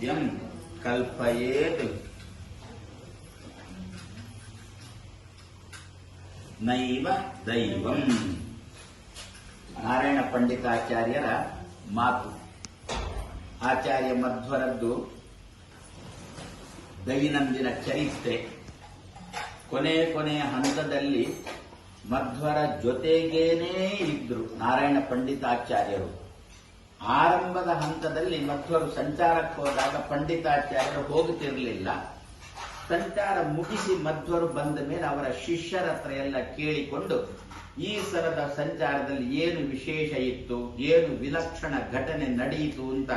M ಕಲ್ಪಯೇತ್ ನೈವ ದೈವಂ ನಾರಾಯಣ ಪಂಡಿತಾಚಾರ್ಯರ ಮಾತು ಆಚಾರ್ಯ ಮಧ್ವರದ್ದು ದೈನಂದಿನ ಚರಿತ್ರೆ ಕೊನೆ ಕೊನೆಯ ಹಂತದಲ್ಲಿ ಮಧ್ವರ ಜೊತೆಗೇನೇ ಇದ್ರು ನಾರಾಯಣ ಪಂಡಿತಾಚಾರ್ಯರು. ಆರಂಭದ ಹಂತದಲ್ಲಿ ಮಧ್ವರು ಸಂಚಾರಕ್ಕೆ ಹೋದಾಗ ಪಂಡಿತಾಚಾರ್ಯರು ಹೋಗುತ್ತಿರಲಿಲ್ಲ. ಸಂಚಾರ ಮುಗಿಸಿ ಮಧ್ವರು ಬಂದ ಮೇಲೆ ಅವರ ಶಿಷ್ಯರ ಹತ್ರ ಎಲ್ಲ ಕೇಳಿಕೊಂಡು, ಈ ಸರದ ಸಂಚಾರದಲ್ಲಿ ಏನು ವಿಶೇಷ ಇತ್ತು, ಏನು ವಿಲಕ್ಷಣ ಘಟನೆ ನಡೆಯಿತು ಅಂತ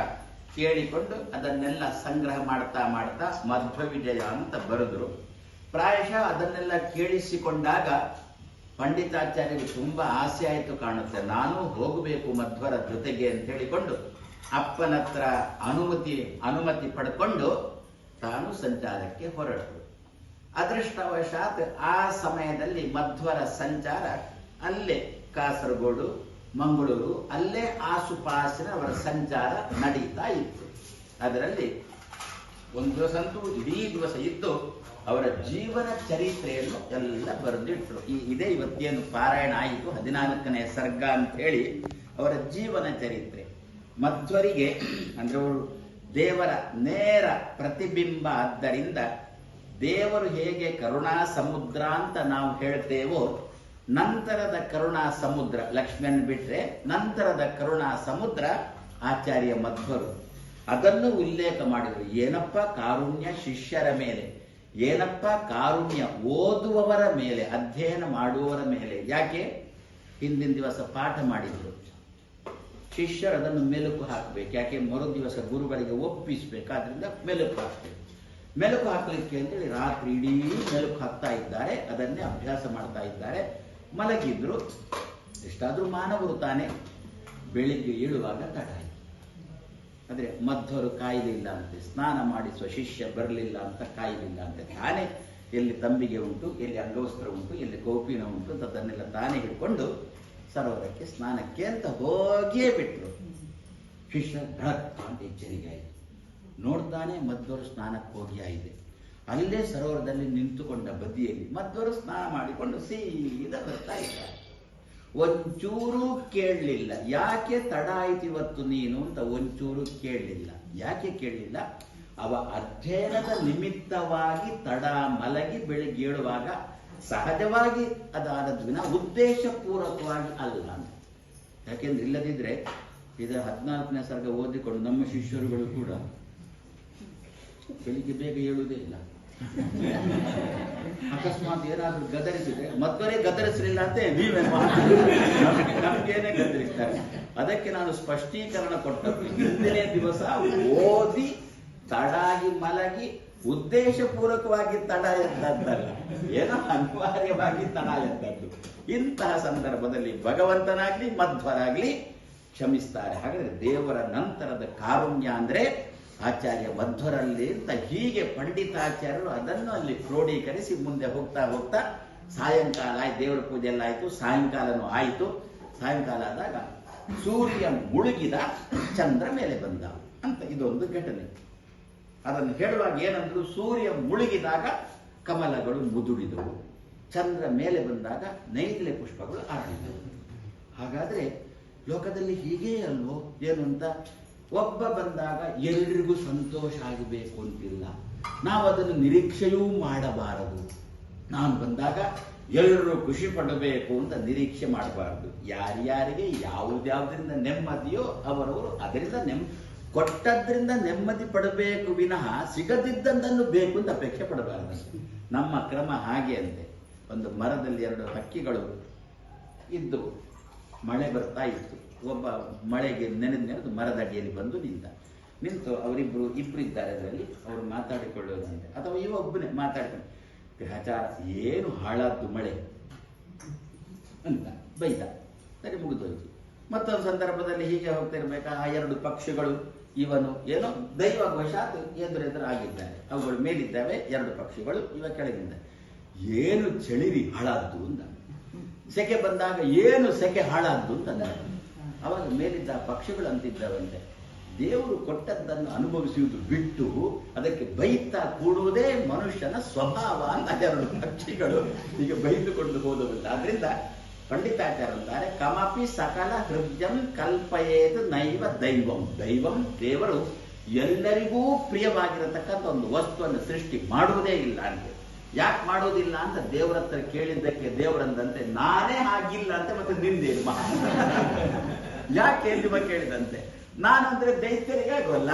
ಕೇಳಿಕೊಂಡು ಅದನ್ನೆಲ್ಲ ಸಂಗ್ರಹ ಮಾಡ್ತಾ ಮಾಡ್ತಾ ಮಧ್ವ ವಿಜಯ ಅಂತ ಬರೆದ್ರು. ಪ್ರಾಯಶಃ ಅದನ್ನೆಲ್ಲ ಕೇಳಿಸಿಕೊಂಡಾಗ ಪಂಡಿತಾಚಾರ್ಯರಿಗೆ ತುಂಬಾ ಆಸೆ ಆಯಿತು ಕಾಣುತ್ತೆ. ನಾನು ಹೋಗಬೇಕು ಮಧ್ವರ ಜೊತೆಗೆ ಅಂತ ಹೇಳಿಕೊಂಡು ಅಪ್ಪನ ಹತ್ರ ಅನುಮತಿ ಅನುಮತಿ ಪಡ್ಕೊಂಡು ತಾನು ಸಂಚಾರಕ್ಕೆ ಹೊರಟರು ಅದೃಷ್ಟವಶಾತ್ ಆ ಸಮಯದಲ್ಲಿ ಮಧ್ವರ ಸಂಚಾರ ಅಲ್ಲೇ ಕಾಸರಗೋಡು, ಮಂಗಳೂರು, ಅಲ್ಲೇ ಆಸುಪಾಸಿನ ಅವರ ಸಂಚಾರ ನಡೀತಾ ಇತ್ತು. ಅದರಲ್ಲಿ ಒಂದು ದಿವಸ ಅಂತೂ ಇಡೀ ದಿವಸ ಇದ್ದು ಅವರ ಜೀವನ ಚರಿತ್ರೆಯನ್ನು ಎಲ್ಲ ಬರೆದಿಟ್ರು. ಈ ಇದೇ ಇವತ್ತೇನು ಪಾರಾಯಣ ಆಯಿತು. ಹದಿನಾಲ್ಕನೇ ಸರ್ಗ ಅಂತ ಹೇಳಿ ಅವರ ಜೀವನ ಚರಿತ್ರೆ. ಮಧ್ವರಿಗೆ, ಅಂದ್ರೆ ಅವರು ದೇವರ ನೇರ ಪ್ರತಿಬಿಂಬ ಆದ್ದರಿಂದ ದೇವರು ಹೇಗೆ ಕರುಣಾ ಸಮುದ್ರ ಅಂತ ನಾವು ಹೇಳ್ತೇವೋ, ನಂತರದ ಕರುಣಾ ಸಮುದ್ರ ಲಕ್ಷ್ಮಣ್ ಬಿಟ್ರೆ ನಂತರದ ಕರುಣಾ ಸಮುದ್ರ ಆಚಾರ್ಯ ಮಧ್ವರು. ಅದನ್ನು ಉಲ್ಲೇಖ ಮಾಡಿದರು. ಏನಪ್ಪ ಕಾರುಣ್ಯ ಶಿಷ್ಯರ ಮೇಲೆ? ಏನಪ್ಪ ಕಾರುಣ್ಯ ಓದುವವರ ಮೇಲೆ, ಅಧ್ಯಯನ ಮಾಡುವವರ ಮೇಲೆ? ಯಾಕೆ? ಹಿಂದಿನ ದಿವಸ ಪಾಠ ಮಾಡಿದರು. ಶಿಷ್ಯರು ಅದನ್ನು ಮೆಲುಕು ಹಾಕಬೇಕು. ಯಾಕೆ? ಮರು ದಿವಸ ಗುರುಗಳಿಗೆ ಒಪ್ಪಿಸಬೇಕಾದ್ರಿಂದ ಮೆಲುಕು ಹಾಕ್ತೇವೆ ಮೆಲುಕು ಹಾಕಲಿಕ್ಕೆ ಅಂತೇಳಿ ರಾತ್ರಿ ಇಡೀ ಮೆಲುಕು ಹಾಕ್ತಾ ಇದ್ದಾರೆ. ಅದನ್ನೇ ಅಭ್ಯಾಸ ಮಾಡ್ತಾ ಇದ್ದಾರೆ. ಮಲಗಿದ್ರು. ಎಷ್ಟಾದ್ರೂ ಮಾನವರು ತಾನೆ. ಬೆಳಿಗ್ಗೆ ಏಳುವಾಗ ತಡ. ಅಂದ್ರೆ ಮಧ್ವರು ಕಾಯಲಿಲ್ಲ ಅಂತೆ, ಸ್ನಾನ ಮಾಡಿಸುವ ಶಿಷ್ಯ ಬರಲಿಲ್ಲ ಅಂತ ಕಾಯಲಿಲ್ಲ ಅಂತೆ. ತಾನೇ ಎಲ್ಲಿ ತಂಬಿಗೆ ಉಂಟು, ಎಲ್ಲಿ ಅಂಗವಸ್ತ್ರ ಉಂಟು, ಎಲ್ಲಿ ಗೋಪಿನ ಉಂಟು ಅಂತ ಅದನ್ನೆಲ್ಲ ತಾನೇ ಹಿಡ್ಕೊಂಡು ಸರೋವರಕ್ಕೆ ಸ್ನಾನಕ್ಕೆ ಅಂತ ಹೋಗಿಯೇ ಬಿಟ್ಟರು ಶಿಷ್ಯ ಧಡಕ್ ಅಂತ ಎಚ್ಚರಿಕೆ ಆಯಿತು ನೋಡ್ತಾನೆ ಮಧ್ವರು ಸ್ನಾನಕ್ಕೆ ಹೋಗಿ ಆಯಿದೆ. ಅಲ್ಲೇ ಸರೋವರದಲ್ಲಿ ನಿಂತುಕೊಂಡ ಬದಿಯಲ್ಲಿ ಮಧ್ವರು ಸ್ನಾನ ಮಾಡಿಕೊಂಡು ಸೀದಾ ಬರ್ತಾ ಇದ್ದಾರೆ. ಒಂಚೂರು ಕೇಳಲಿಲ್ಲ. ಯಾಕೆ ತಡ ಆಯ್ತು ಇವತ್ತು ನೀನು ಅಂತ ಒಂಚೂರು ಕೇಳಲಿಲ್ಲ. ಯಾಕೆ ಕೇಳಲಿಲ್ಲ? ಅವ ಅಧ್ಯಯನದ ನಿಮಿತ್ತವಾಗಿ ತಡ ಮಲಗಿ ಬೆಳಿಗ್ಗೆ ಏಳುವಾಗ ಸಹಜವಾಗಿ ಅದಾದದ್ವಿನ ಉದ್ದೇಶಪೂರ್ವಕವಾಗಿ ಅಲ್ಲ ಯಾಕೆಂದ್ರೆ ಇಲ್ಲದಿದ್ರೆ ಇದರ ಹದಿನಾಲ್ಕನೇ ಸರ್ಗ ಓದಿಕೊಂಡು ನಮ್ಮ ಶಿಷ್ಯರುಗಳು ಕೂಡ ಬೆಳಿಗ್ಗೆ ಬೇಗ ಹೇಳುವುದೇ ಇಲ್ಲ. ಅಕಸ್ಮಾತ್ ಏನಾದ್ರೂ ಗದರಿಸಿದ್ರೆ, ಮತ್ತೊರೇ ಗದರಿಸಲಿಲ್ಲ ಅಂತ ನೀವೇ ನಮ್ಗೇನೆ ಗದರಿಸ್ತಾರೆ. ಅದಕ್ಕೆ ನಾನು ಸ್ಪಷ್ಟೀಕರಣ ಕೊಟ್ಟದ್ದು. ಹಿಂದಿನೇ ದಿವಸ ಓದಿ, ತಡಾಗಿ ಮಲಗಿ, ಉದ್ದೇಶಪೂರ್ವಕವಾಗಿ ತಡ ಎದ್ದದ್ದಲ್ಲ. ಏನೋ ಅನಿವಾರ್ಯವಾಗಿ ತಡ ಎದ್ದದ್ದು. ಇಂತಹ ಸಂದರ್ಭದಲ್ಲಿ ಭಗವಂತನಾಗ್ಲಿ, ಮಧ್ವರಾಗ್ಲಿ ಕ್ಷಮಿಸ್ತಾರೆ. ಹಾಗಾದ್ರೆ ದೇವರ ನಂತರದ ಕಾರುಣ್ಯ ಅಂದ್ರೆ ಆಚಾರ್ಯ ಮಧ್ವರಲ್ಲಿ ಅಂತ ಹೀಗೆ ಪಂಡಿತಾಚಾರ್ಯರು ಅದನ್ನು ಅಲ್ಲಿ ಕ್ರೋಢೀಕರಿಸಿ ಮುಂದೆ ಹೋಗ್ತಾ ಹೋಗ್ತಾ ಸಾಯಂಕಾಲ ಆಯ್ತು, ದೇವರ ಪೂಜೆ ಎಲ್ಲ ಆಯ್ತು, ಸಾಯಂಕಾಲನೂ ಆಯಿತು. ಸಾಯಂಕಾಲ ಆದಾಗ ಸೂರ್ಯ ಮುಳುಗಿದ ಚಂದ್ರ ಮೇಲೆ ಬಂದ ಅಂತ ಇದೊಂದು ಘಟನೆ. ಅದನ್ನು ಹೇಳುವಾಗ ಏನಂದ್ರು ಸೂರ್ಯ ಮುಳುಗಿದಾಗ ಕಮಲಗಳು ಮುದುಡಿದವು ಚಂದ್ರ ಮೇಲೆ ಬಂದಾಗ ನೈದಿಲೆ ಪುಷ್ಪಗಳು ಅರಳಿದವು ಹಾಗಾದ್ರೆ ಲೋಕದಲ್ಲಿ ಹೀಗೇ ಅಲ್ವೋ? ಏನು ಅಂತ? ಒಬ್ಬ ಬಂದಾಗ ಎಲ್ರಿಗೂ ಸಂತೋಷ ಆಗಬೇಕು ಅಂತಿಲ್ಲ. ನಾವು ಅದನ್ನು ನಿರೀಕ್ಷೆಯೂ ಮಾಡಬಾರದು. ನಾನು ಬಂದಾಗ ಎಲ್ಲರೂ ಖುಷಿ ಪಡಬೇಕು ಅಂತ ನಿರೀಕ್ಷೆ ಮಾಡಬಾರದು. ಯಾರ್ಯಾರಿಗೆ ಯಾವುದ್ಯಾವುದರಿಂದ ನೆಮ್ಮದಿಯೋ ಅವರವರು ಅದರಿಂದ ನೆಮ್ಮ ಕೊಟ್ಟದ್ರಿಂದ ನೆಮ್ಮದಿ ಪಡಬೇಕು ವಿನಃ ಸಿಗದಿದ್ದದ್ದನ್ನು ಬೇಕು ಅಂತ ಅಪೇಕ್ಷೆ ಪಡಬಾರದು. ನಮ್ಮ ಕ್ರಮ ಹಾಗೆ ಅಂತೆ. ಒಂದು ಮರದಲ್ಲಿ ಎರಡು ಹಕ್ಕಿಗಳು ಇದ್ದು ಮಳೆ ಬರ್ತಾ ಇತ್ತು. ಒಬ್ಬ ಮಳೆಗೆ ನೆನೆದು ನೆನೆದು ಮರದಡಿಯಲ್ಲಿ ಬಂದು ನಿಂತ. ನಿಂತು ಅವರಿಬ್ರು ಇಬ್ರು ಇದ್ದಾರೆ ಅದರಲ್ಲಿ, ಅವರು ಮಾತಾಡಿಕೊಳ್ಳೋದಂತೆ ಅಥವಾ ಇವ ಒಬ್ಬನೇ ಮಾತಾಡ್ಕೊಂಡು ಗ್ರಹಚ ಏನು ಹಾಳಾದ್ದು ಮಳೆ? ಅಂತ ಬೈದ. ಸರಿ, ಮುಗಿದೋಯ್ತು. ಮತ್ತೊಂದು ಸಂದರ್ಭದಲ್ಲಿ ಹೀಗೆ ಹೋಗ್ತಾ ಇರ್ಬೇಕಾ? ಆ ಎರಡು ಪಕ್ಷಿಗಳು, ಇವನು ಏನೋ ದೈವ ವಶಾತ್ ಎದುರೆದುರು ಆಗಿದ್ದಾರೆ. ಅವುಗಳು ಮೇಲಿದ್ದಾವೆ, ಎರಡು ಪಕ್ಷಿಗಳು ಇವ ಕೆಳಗಿದ್ದಾರೆ ಏನು ಚಳಿರಿ ಹಾಳಾದ್ದು ಅಂತ. ಸೆಕೆ ಬಂದಾಗ ಏನು ಸೆಕೆ ಹಾಳಾದ್ದು ಅಂತ. ಅವಾಗ ಮೇಲಿದ್ದ ಪಕ್ಷಿಗಳು ಅಂತಿದ್ದವಂತೆ. ದೇವರು ಕೊಟ್ಟದ್ದನ್ನು ಅನುಭವಿಸುವುದು ಬಿಟ್ಟು ಅದಕ್ಕೆ ಬೈತಾ ಕೂಡುವುದೇ ಮನುಷ್ಯನ ಸ್ವಭಾವ ಅಂತ ಎರಡು ಪಕ್ಷಿಗಳು ಈಗ ಬೈದುಕೊಂಡು ಹೋದವಿಲ್ಲ ಆದ್ರಿಂದ ಪಂಡಿತಾಚಾರಂತಾರೆ ಕಮಪಿ ಸಕಲ ಹೃದಯಂ ಕಲ್ಪಯೇದು ನೈವ ದೈವಂ. ದೈವಂ ದೇವರು ಎಲ್ಲರಿಗೂ ಪ್ರಿಯವಾಗಿರತಕ್ಕಂಥ ಒಂದು ವಸ್ತುವನ್ನು ಸೃಷ್ಟಿ ಮಾಡುವುದೇ ಇಲ್ಲ ಅಂತ. ಯಾಕೆ ಮಾಡೋದಿಲ್ಲ ಅಂತ ದೇವರ ಹತ್ರ ಕೇಳಿದ್ದಕ್ಕೆ ದೇವರಂದಂತೆ ನಾನೇ ಆಗಿಲ್ಲ ಅಂತ ಮತ್ತೆ ನಿಂದೇನು ಮಹಾ. ಯಾಕೆ ನಿಮ್ಮ ಕೇಳಿದಂತೆ? ನಾನಂದ್ರೆ ದೈತ್ಯರಿಗೆ ಆಗೋಲ್ಲ.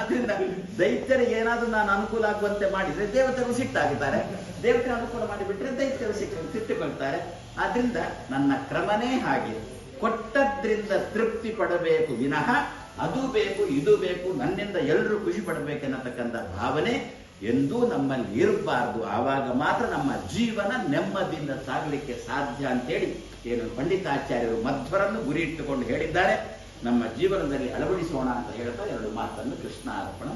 ಅದರಿಂದ ದೈತ್ಯರಿಗೆ ಏನಾದ್ರೂ ನಾನು ಅನುಕೂಲ ಆಗುವಂತೆ ಮಾಡಿದ್ರೆ ದೇವತೆಗಳು ಸಿಟ್ಟಾಗಿದ್ದಾರೆ ದೇವತೆ ಅನುಕೂಲ ಮಾಡಿಬಿಟ್ರೆ ದೈತ್ಯರು ಸಿಕ್ಕ ಸಿಟ್ಟುಕೊಳ್ತಾರೆ ಆದ್ರಿಂದ ನನ್ನ ಕ್ರಮನೇ ಹಾಗೆ. ಕೊಟ್ಟದ್ರಿಂದ ತೃಪ್ತಿ ಪಡಬೇಕು ವಿನಃ, ಅದು ಬೇಕು, ಇದು ಬೇಕು, ನನ್ನಿಂದ ಎಲ್ಲರೂ ಖುಷಿ ಪಡಬೇಕೆನ್ನತಕ್ಕಂಥ ಭಾವನೆ ಎಂದೂ ನಮ್ಮಲ್ಲಿ ಇರಬಾರದು. ಆವಾಗ ಮಾತ್ರ ನಮ್ಮ ಜೀವನ ನೆಮ್ಮದಿಯಿಂದ ಸಾಗಲಿಕ್ಕೆ ಸಾಧ್ಯ ಅಂತೇಳಿ ಏನು ಪಂಡಿತಾಚಾರ್ಯರು ಮಧ್ವರನ್ನು ಗುರಿ ಇಟ್ಟುಕೊಂಡು ಹೇಳಿದ್ದಾರೆ. ನಮ್ಮ ಜೀವನದಲ್ಲಿ ಅಳವಡಿಸೋಣ ಅಂತ ಹೇಳ್ತಾ ಎರಡು ಮಾತನ್ನು ಕೃಷ್ಣ ಅರ್ಪಣ